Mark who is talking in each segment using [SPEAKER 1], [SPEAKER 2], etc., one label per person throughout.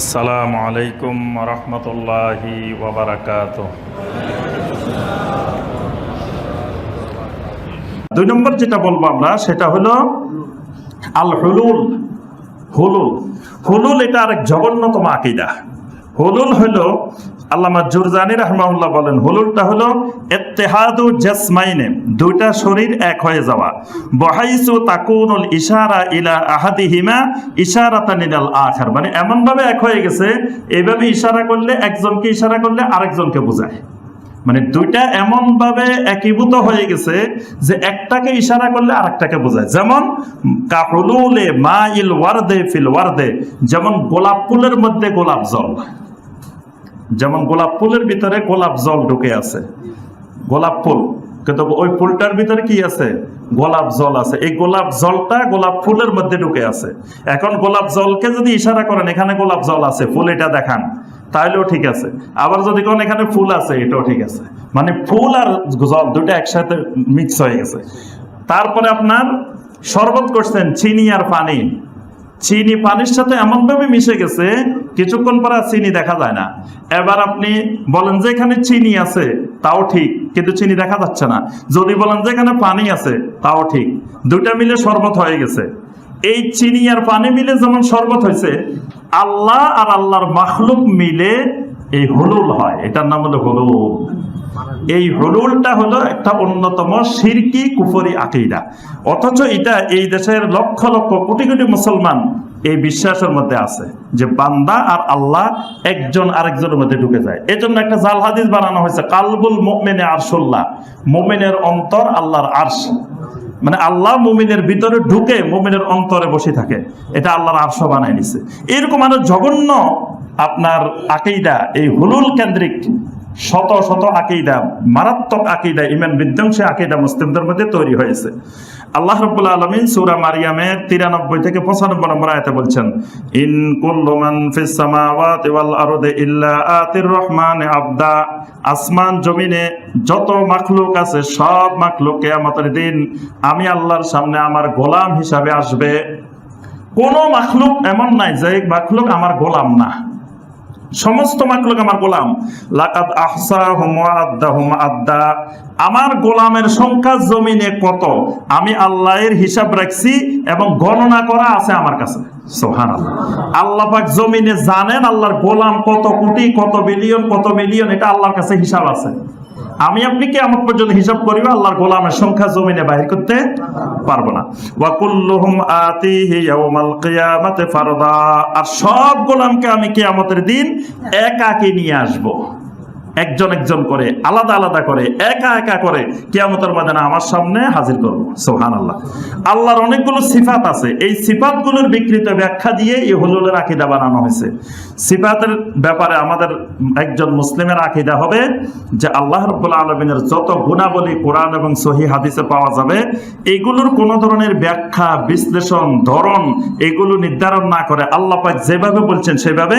[SPEAKER 1] আসসালামু আলাইকুম রহমতুল্লাহি ওবরাকাত দুই নম্বর যেটা বলব আমরা, সেটা হলো আল হুলুল হুলুল। হুলুল এটা আরেক জঘন্যতম আকিদা। হলুল হলো আল্লামা জুরজানি রহমাউল্লাহ বলেন, হুলুলটা হলো ইত্তেহাদু জাসমাইনে, দুইটা শরীর এক হয়ে যাওয়া। বহাইসু তাকুনুল ইশারা ইলা আহাদিহিমা ইশারাতান ইলাল আখার। মানে এমন ভাবে এক হয়ে গেছে এইভাবে ইশারা করলে একজনকে ইশারা করলে আরেকজনকে বোঝায়। মানে দুইটা এমন ভাবে একীভূত হয়ে গেছে যে একটাকে ইশারা করলে আরেকটাকে বোঝায়। যেমন কাহুলুলে মা ইল ওয়ারদে ফিল ওয়ারদে, যেমন গোলাপ ফুলের মধ্যে গোলাপ জল। যেমন গোলাপ ফুলের ভিতরে গোলাপ জল ঢুকে আছে। গোলাপ ফুল। কিন্তু ওই ফুলটার ভিতরে কি আছে? গোলাপ জল আছে। এই গোলাপ জলটা গোলাপ ফুলের মধ্যে ঢুকে আছে। এখন গোলাপ জলকে যদি ইশারা করেন, এখানে গোলাপ জল আছে, ফুল এটা দেখান তাহলেও ঠিক আছে। আবার যদি কোন, এখানে ফুল আছে, এটাও ঠিক আছে। মানে ফুল আর জল দুটো একসাথে মিক্স হয়ে গেছে। তারপরে আপনার শরবত করছেন চিনি আর পানি। চিনি পানির সাথে এমনভাবে মিশে গেছে, কিছুক্ষণ পরে চিনি দেখা যায় না। এবার আপনি বলেন যে এখানে চিনি আছে, তাও ঠিক, কিন্তু চিনি দেখা যাচ্ছে না। যদি বলেন যে এখানে পানি আছে, তাও ঠিক। দুটা মিলে শরবত হয়ে গেছে। এই চিনি আর পানি মিলে যেমন শরবত হয়েছে, আল্লাহ আর আল্লাহর মাখলুক মিলে এই হলুল হয়, এটার নাম হলো হলুল। এই হলুলটা হলো একটা অন্যতম সিরকি কুফরি আকিদা। অথচ এটা এই দেশের লক্ষ লক্ষ কোটি কোটি মুসলমান এই বিশ্বাসের মধ্যে আছে, যে বান্দা আর আল্লাহ একজন আরেকজনের মধ্যে ঢুকে যায়। এই জন্য একটা জাল হাদিস বানানো হয়েছে, কালবুল মোমেনে আরশুল্লাহ। মোমেনের অন্তর আল্লাহর আরশ। মানে আল্লাহ মুমিনের ভিতরে ঢুকে মুমিনের অন্তরে বসে থাকে। এটা আল্লাহর আরশ বানায় নিছে। এরকম আরও জঘন্য আপনার আকিদা, এই হুলুল কেন্দ্রিক শত শত আকিদা, মারাত্মক আকিদা, ইমান বিধ্বংসী আকিদা মুসলিমদের মধ্যে তৈরি হয়েছে। আল্লাহ রব্বুল আলমিন সুরা মারিয়ামের তিরানব্বই থেকে পঁচানব্বই নম্বর আয়তে বলছেন, ইন কুল্লু মান ফিস সামাওয়াতি ওয়াল আরদি ইল্লা আতির রহমানে আবদা। আসমান, জমিনে যত মাখলুক আছে, সব মাখলুক কিয়ামতের দিন আমি আল্লাহর সামনে আমার গোলাম হিসাবে আসবে। কোন মাখলুক এমন নাই যে মাখলুক আমার গোলাম না। সমস্ত মাকলুক আমার গোলাম। লাকাদ আহসাহুম আদ্দা হুমা আদ্দা। আমার গোলামের সংখ্যা জমিনে কত? আমি আল্লাহর হিসাব রাখছি এবং গণনা করা আছে আমার কাছে। সুবহানাল্লাহ। আল্লাহ জমিনে জানেন আল্লাহর গোলাম কত কোটি, কত বিলিয়ন, কত মিলিয়ন, এটা আল্লাহর কাছে হিসাব আছে। আমি আপনি কি আমার পর্যন্ত হিসাব করিব আল্লাহর গোলামের সংখ্যা জমিনে বাহির করতে পারব না। ওয়া কুল্লুহুম আতিহি ইয়াউমাল কিয়ামাতি ফারদা। আর সব গোলামকে আমি কিয়ামতের দিন একাকে নিয়ে আসব। একজন একজন করে, আলাদা আলাদা করে, একা একা করে কিয়ামতের ময়দানে আমার সামনে হাজির করব। সুবহানাল্লাহ। আল্লাহর অনেকগুলো সিফাত আছে। এই সিফাতগুলোর বিকৃত ব্যাখ্যা দিয়ে এই হুলুলের আকীদা বানানো হয়েছে। সিফাতের ব্যাপারে আমাদের একজন মুসলিমের আকীদা হবে যে আল্লাহ রাব্বুল আলামিনের যত গুণাবলী কোরআন এবং সহি হাদিসে পাওয়া যাবে, এগুলোর কোনো ধরনের ব্যাখ্যা, বিশ্লেষণ, ধরন এগুলো নির্ধারণ না করে আল্লাহ পাক যেভাবে বলছেন সেভাবে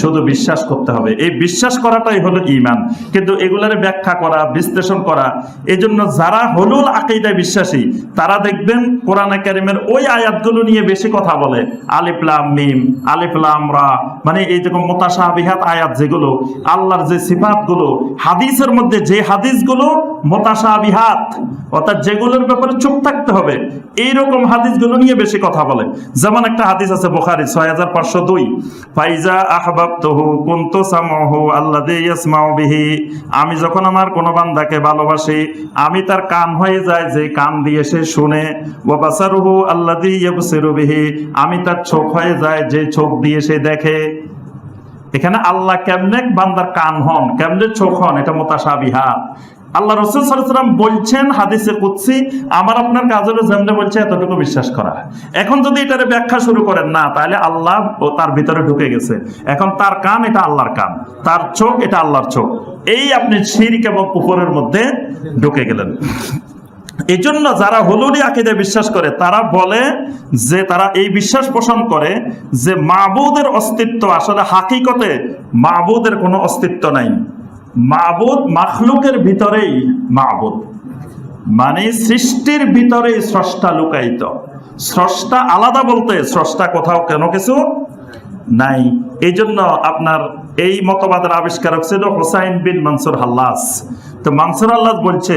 [SPEAKER 1] শুধু বিশ্বাস করতে হবে। এই বিশ্বাস করাটাই ইমান কিন্তু এগুলার ব্যাখ্যা করা, বিশ্লেষণ করা, এজন্য যারা হলুল আকিদায় বিশ্বাসী, তারা দেখবেন কোরআন কারিমের ওই আয়াতগুলো নিয়ে বেশি কথা বলে। আলিফলাম মিম আলিফলাম রা মানে এই রকম মোতাসাবিহাত আয়াত যেগুলো, আল্লাহর যে সিফাতগুলো, হাদিসের মধ্যে যে হাদিসগুলো মোতাসাবিহাত, অর্থাৎ যেগুলোর ব্যাপারে চুপ থাকতে হবে, এইরকম হাদিসগুলো নিয়ে বেশি কথা বলে। যেমন একটা হাদিস আছে বোখারি, ছয় হাজার পাঁচশো দুই। ফাইজা আহবাবতহু কুন্তু সামহু আল্লাযী ইয়াসমাউ আমি যখন আমার কোনো বান্দাকে ভালোবাসি, আমি তার কান হয়ে যায় যে কান দিয়ে সে শুনে ওয়া আল্লাদি ইয়াবসিরু আমি তার চোখ হয়ে যায় যে চোখ দিয়ে সে দেখে। এখানে আল্লাহ কেমনে বান্দার কান হন, কেমনে চোখ হন, এটা মোতাসাবিহাত আল্লাহ রসুল সাল্লাম বলছেন হাদিসে কুৎসি আমার আপনার কাজ হলো বলছে, এতটুকু বিশ্বাস করা। এখন যদি এটার ব্যাখ্যা শুরু করেন, না, তাহলে আল্লাহ ও তার ভিতরে ঢুকে গেছে। এখন তার কান, এটা আল্লাহর কান। তার চোখ, এটা আল্লাহর চোখ। এই আপনি শিরিক এবং কুপুরের মধ্যে ঢুকে গেলেন। এই জন্য যারা হলুদি আকিদে বিশ্বাস করে, তারা বলে যে, তারা এই বিশ্বাস পোষণ করে যে, মাবুদের অস্তিত্ব আসলে হাকিকতে মাবুদের কোনো অস্তিত্ব নাই। মাবুদ মাখলুকের ভিতরেই মাবুদ। মানে সৃষ্টির ভিতরে স্রষ্টা লুকায়িত। স্রষ্টা আলাদা বলতে স্রষ্টা কোথাও কেন কিছু নাই। এই জন্য আপনার এই মতবাদের আবিষ্কার ছিল হোসাইন বিন মানসুর হাল্লাস। তো মানসুর আল্লাহ বলছে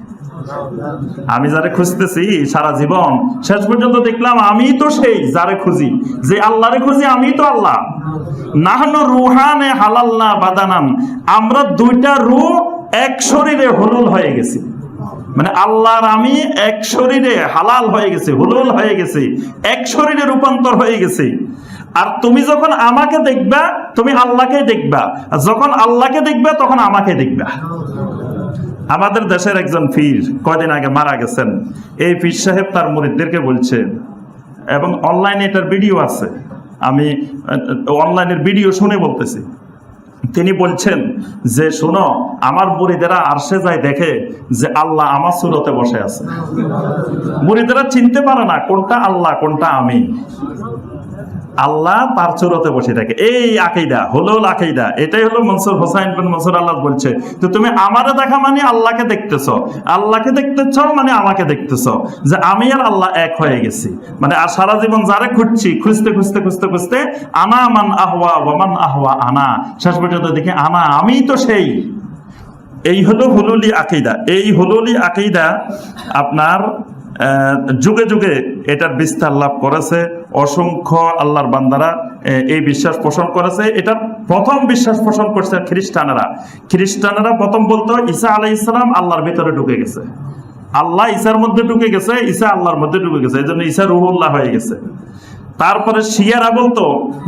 [SPEAKER 1] আমি যারে খুঁজতেছি সারা জীবন, শেষ পর্যন্ত দেখলাম আমি তো সেই যারে খুঁজি। যে আল্লাহরে খুঁজি আমি তো আল্লাহ। নাহনু রুহানে হালাল্লা বাদানান। আমরা দুইটা রু এক শরীরে হলুল হয়ে গেছি। মানে আল্লাহর আমি এক শরীরে হালাল হয়ে গেছে, হুলুল হয়ে গেছে, এক শরীরে রূপান্তর হয়ে গেছে। আর তুমি যখন আমাকে দেখবা, তুমি আল্লাহকে দেখবা। যখন আল্লাহকে দেখবা, তখন আমাকে দেখবা। আমাদের দেশের একজন পীর কয়দিন আগে মারা গেছেন। এই পীর সাহেব তার মুরিদদেরকে বলছে, এবং অনলাইনে এটার ভিডিও আছে। আমি অনলাইনের ভিডিও শুনে বলতেছি। তিনি বলছেন যে, শোনো, আমার মুরিদেরা আরশে যায় দেখে যে আল্লাহ আমার সুরতে বসে আছে। মুরিদেরা চিনতে পারে না কোনটা আল্লাহ, কোনটা আমি। আল্লাহ তার চুরতে বসে থাকে। এই আকেইদা হলো আকেইদা এটাই হলো মনসুর হোসাইন বিন মনসুর আল্লাহ বলছে, তো তুমি আমারে দেখা মানে আল্লাহকে দেখতেছ। আল্লাহকে দেখতেছ মানে আমাকে দেখতেছ। যে আমি আর আল্লাহ এক হয়ে গেছি। মানে আর সারা জীবন যারে খুঁজছি, খুঁজতে খুঁজতে খুঁজতে খুঁজতে, আনা মান আহওয়া ওয়ামান আহওয়া আনা। শেষ পর্যন্ত দেখি আনা আমি তো সেই। এই হলো হুলুলি আকিদা। এই হুলুলি আকিদা আপনার যুগে যুগে এটার বিস্তার লাভ করেছে। অসংখ্য আল্লাহর বান্দারা এই বিশ্বাস পোষণ করেছে। এটার প্রথম বিশ্বাস পোষণ করছে খ্রিস্টানেরা। খ্রিস্টানেরা প্রথম বলতো, ঈসা আলাই ইসলাম আল্লাহর ভিতরে ঢুকে গেছে। আল্লাহ ঈসার মধ্যে ঢুকে গেছে, ঈসা আল্লাহর মধ্যে ঢুকে গেছে। এই জন্য ঈসা রুহুল্লাহ হয়ে গেছে। তারপরে শিয়ারা বলতো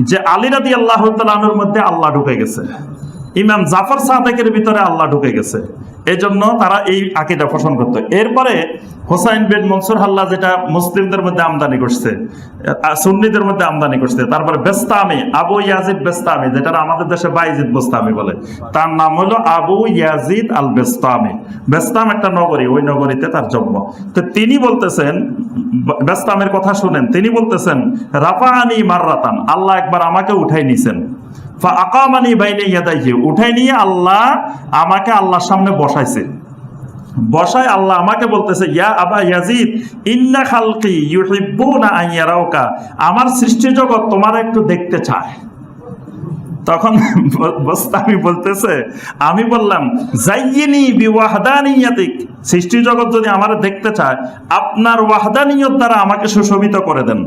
[SPEAKER 1] যে আলী রাদি আল্লাহ তালুর মধ্যে আল্লাহ ঢুকে গেছে। ইমাম জাফর সাদেকের ভিতরে আল্লাহ ঢুকে গেছে। এই জন্য তারা এই আকিদা পোষণ করতো। এরপরে হোসাইন বিন মনসুর হাল্লা যেটা মুসলিমদের মধ্যে আমদানি করছে সুন্নিদের মধ্যে আমদানি করছে, তারপরে বেস্তামি, আবু ইয়াজিদ বেস্তামি যেটা আমাদের দেশে বাইজিদ বেস্তামি বলে। তার নাম হলো আবু ইয়াজিদ আল বেস্তামি বেস্তাম একটা নগরী, ওই নগরীতে তার জন্ম। তো তিনি বলতেছেন, বেস্তামের কথা শুনেন, তিনি বলতেছেন রাফানি মাররাতান আল্লাহ একবার আমাকে উঠাই নিছেন। আকামানি উঠাই নিয়ে আল্লাহ আমাকে আল্লাহর সামনে বসাইছে। বসায় আল্লাহ আমাকে বলতেছে, ইয়া আবা ইয়াজিদ, ইন্না খালকি ইউহিব্বুনা আন ইয়ারাউকা, আমার সৃষ্টি জগৎ তোমার একটু দেখতে চায়। তখন বস্তামি বলতেছে, আমি বললাম যাইয়েনি বিওয়াহদানিয়াতিক, সৃষ্টি জগৎ যদি আমার দেখতে চায়, আপনার ওয়াহদানিয়ত দ্বারা আমাকে সুশোভিত করে দেন।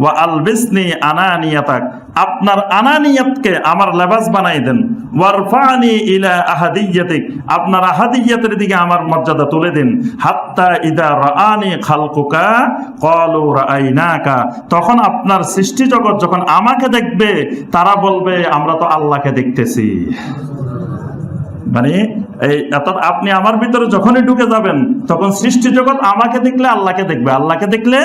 [SPEAKER 1] ওয়া আলবিসনি আনানিয়াতাক আপনার আনানিয়াতকে আমার লেবাস বানাই দেন। ওয়ারফানি ইলা আহাদিয়াতিক, আপনার আহাদিয়াতের দিকে আমার মর্যাদা তুলে দিন। হাত্তা ইদা রাআনি খালকুকা, ক্বালু রাআইনাকা। তখন আপনার সৃষ্টি জগৎ যখন আমাকে দেখবে, তারা বলবে, আমরা তো আল্লাহকে দেখতেছি। মানে এই, অর্থাৎ আপনি আমার ভিতরে যখনই ঢুকে যাবেন, তখন সৃষ্টি জগৎ আমাকে দেখলে আল্লাহকে দেখবে। আল্লাহকে দেখলে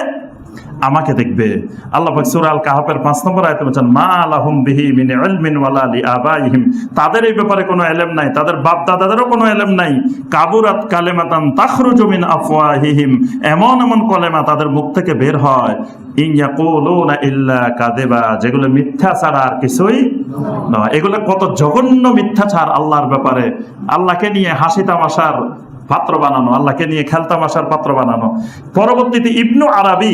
[SPEAKER 1] আমাকে দেখবে। আল্লাহ পাক সূরা আল কাহাফের 5 নম্বর আয়াতে বলেন মা আলাহুম বিহি মিন ইলমিন ওয়ালা লি আবাইহিম। তাদের এই ব্যাপারে কোনো ইলম নাই, তাদের বাপ দাদাদেরও কোনো ইলম নাই। কাবুরাত কালেমাতান তাখরুজু মিন আফওয়াহিহিম। এমন এমন কলেমা তাদের মুখ থেকে বের হয়। ইয়াকুলুনা ইল্লা কাযিবা, যেগুলো মিথ্যা ছাড়া আর কিছুই নয়। এগুলো কত জঘন্য মিথ্যাচার আল্লাহর ব্যাপারে। আল্লাহকে নিয়ে হাসি তামাশার পাত্র বানানো, আল্লাহকে নিয়ে খেলতামাশার পাত্র বানানো। পরবর্তীতে ইবনু আরবি,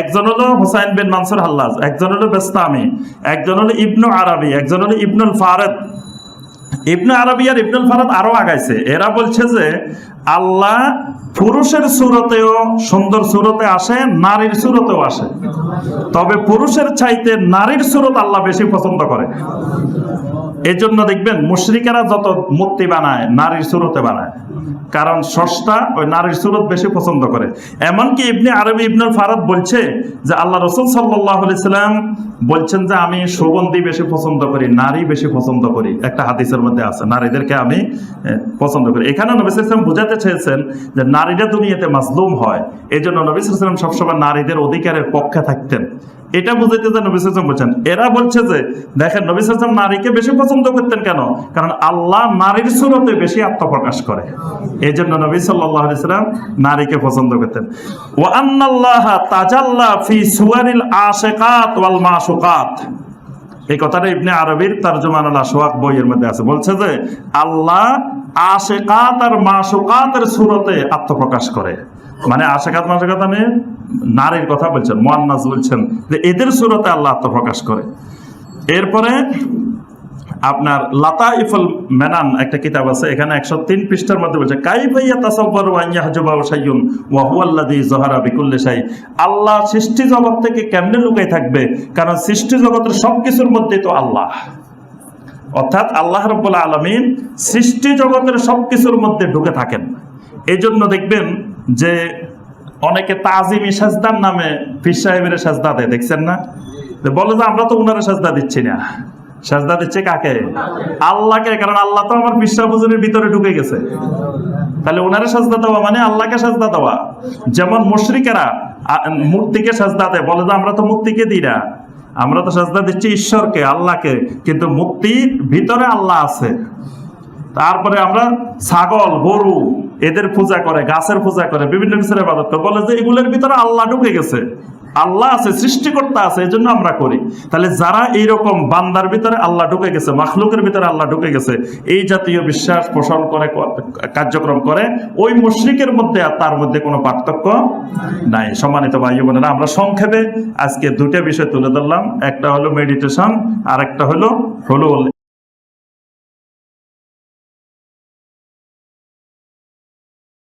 [SPEAKER 1] একজন হলো হুসাইন বিন মানসুর হাল্লাজ, একজন হলো বেস্তামি, একজন হলো ইবনু আরবি, একজন হলো ইবনুল ফারেদ। ইবনু আরবি আর ইবনুল ফারাদ আরও আগাইছে। এরা বলছে যে, আল্লাহ পুরুষের সুরতেও সুন্দর সুরতে আসে, নারীর সুরতেও আসে। তবে পুরুষের চাইতে নারীর সুরত আল্লাহ বেশি পছন্দ করে। এই জন্য দেখবেন মুশরিকেরা যত মূর্তি বানায়, নারীর সুরতে বানায়। কারণ সষ্টা ওই নারীর সুরত বেশি পছন্দ করে। এমনকি ইবনে আরবি ইবনুল ফারাদ বলছে যে, আল্লাহ রসুল সাল্লাহ সাল্লাম বলছেন যে, আমি সুগন্ধি বেশি পছন্দ করি, নারী বেশি পছন্দ করি। একটা হাদিসের মধ্যে আছে, নারীদেরকে আমি পছন্দ করি। এখানে নবী সাল্লাম বুঝাতে চেয়েছেন যে, নারীরা দুনিয়াতে মাজলুম হয়। এই জন্য নবী সাল্লাম সবসময় নারীদের অধিকারের পক্ষে থাকতেন। এটা বুঝাইতে যে নবী সাল্লাম বলছেন এরা বলছে যে, দেখেন নবী সাল্লাম নারীকে বেশি পছন্দ করতেন কেন? কারণ আল্লাহ নারীর সুরতে বেশি আত্মপ্রকাশ করে। এই জন্য নবী সাল্লাহ সাল্লাম নারীকে পছন্দ করতেন। ও আন্নাল্লাহ তাজাল্লা ফি সুয়ারিল আশেকাত ওয়াল মাসুকাত এই কথাটা ইবনে আরবির তারজুমানুল আশওয়াক বইয়ের মধ্যে আছে। বলছে যে, আল্লাহ আশেকাত আর মাসুকাতের সুরতে আত্মপ্রকাশ করে। মানে আশেকাত মাসুকাত মানে নারীর কথা বলছেন মোয়ান্নাস বলছেন যে এদের সুরতে আল্লাহ আত্মপ্রকাশ করে। এরপরে আপনার লাতা ইফল মেনান একটা কিতাব আছে, এখানে একশো তিন পৃষ্ঠার মধ্যে বলছে কাই ভাইয়া তাসাব্বর ওয়াইয়া হজবা সাইয়ুন ওয়া হুয়াল্লাযী যহারা বিকুল্লি শাই। আল্লাহ সৃষ্টি জগৎ থেকে কেমনে লুকাই থাকবে? কারণ সৃষ্টি জগতের সবকিছুর মধ্যে তো আল্লাহ। অর্থাৎ আল্লাহ রব্বুল আলমিন সৃষ্টি জগতের সবকিছুর মধ্যে ঢুকে থাকেন। এই জন্য দেখবেন যে অনেকে তাজিমি সাজদার নামে ফির সাহেবের সাজদা দেয়, দেখছেন না? বলে যে আমরা তো উনারে সাজদা দিচ্ছি না। সাজদা দিচ্ছে কাকে? আল্লাহকে, কারণ আল্লাহ তো আমার বিশ্বাস বুজুরের ভিতরে ঢুকে গেছে। তাহলে ওনারে সাজদা দেওয়া মানে আল্লাহকে সাজদা দেওয়া। যেমন মুশরিকেরা মূর্তিকে সাজদা দেয়, বলে যে আমরা তো মূর্তিকে দিই না। আমরা তো সাজদা দিচ্ছি ঈশ্বরকে, আল্লাহকে, কিন্তু মূর্তির ভিতরে আল্লাহ আছে। তারপরে আমরা ছাগল, গরু এদের পূজা করে, গাছের পূজা করে, বিভিন্ন কিছুর ইবাদত করে। বলে যে এগুলোর ভিতরে আল্লাহ ঢুকে গেছে। আল্লাহ আছে, সৃষ্টিকর্তা আছে এই জন্য আমরা করি। তাহলে যারা এইরকম বান্দার ভিতরে আল্লাহ ঢুকে গেছে, মাখলুকের ভিতরে আল্লাহ ঢুকে গেছে, এই জাতীয় বিশ্বাস পোষণ করে, কার্যক্রম করে, ওই মুশরিকের মধ্যে আর তার মধ্যে কোনো পার্থক্য নাই। সম্মানিত ভাই বোনেরা, আমরা সংক্ষেপে আজকে দুটো বিষয় তুলে ধরলাম। একটা হলো মেডিটেশন আর একটা হলো হলো